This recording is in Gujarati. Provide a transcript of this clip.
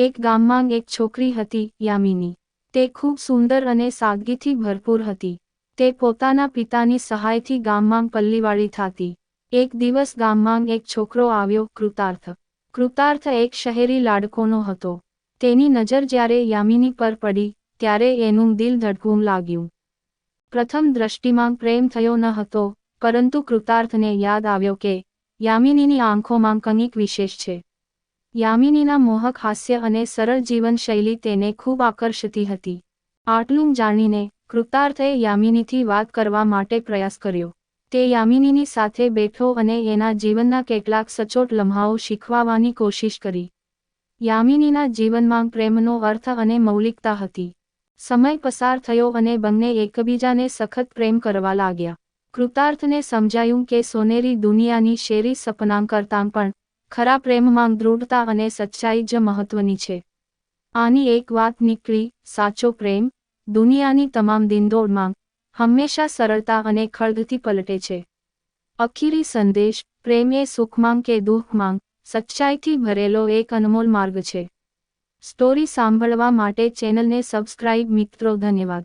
એક ગામમાં એક છોકરી હતી, યામિની. તે ખૂબ સુંદર અને સાદગીથી ભરપૂર હતી. તે પોતાના પિતાની સહાયથી ગામમાં પલ્લીવાળી થાતી. એક દિવસ ગામમાં એક છોકરો આવ્યો, કૃતાર્થ. કૃતાર્થ એક શહેરી લાડકોનો હતો. તેની નજર જ્યારે યામિની પર પડી, ત્યારે એનું દિલ ધડકવું લાગ્યું. પ્રથમ દ્રષ્ટિમાં પ્રેમ થયો ન હતો, પરંતુ કૃતાર્થને યાદ આવ્યો કે યામિનીની આંખોમાં કંઈક વિશેષ છે. યામિનીના મોહક હાસ્ય અને સરળ જીવનશૈલી તેને ખૂબ આકર્ષતી હતી. આટલું જાણીને કૃતાર્થે યામિનીથી વાત કરવા માટે પ્રયાસ કર્યો. તે યામિનીની સાથે બેઠો અને એના જીવનના કેટલાક સચોટ લમ્હાઓ શીખવાવાની કોશિશ કરી. યામિનીના જીવનમાં પ્રેમનો અર્થ અને મૌલિકતા હતી. સમય પસાર થયો અને બંને એકબીજાને સખત પ્રેમ કરવા લાગ્યા. કૃતાર્થને સમજાયું કે સોનેરી દુનિયાની શેરી સપનાં કરતાં પણ ખરા પ્રેમમાં દૃઢતા અને સચ્ચાઈ જ મહત્વની છે. આની એક વાત નીકળી, સાચો પ્રેમ, દુનિયાની તમામ દિંદોડમાં હંમેશા સરળતા અને ખળગથી પલટે છે. અખીરી સંદેશ, પ્રેમ એ સુખમાં કે દુઃખમાં, સચ્ચાઈથી ભરેલો એક અનમોલ માર્ગ છે. સ્ટોરી સાંભળવા માટે ચેનલને સબસ્ક્રાઇબ મિત્રો, ધન્યવાદ.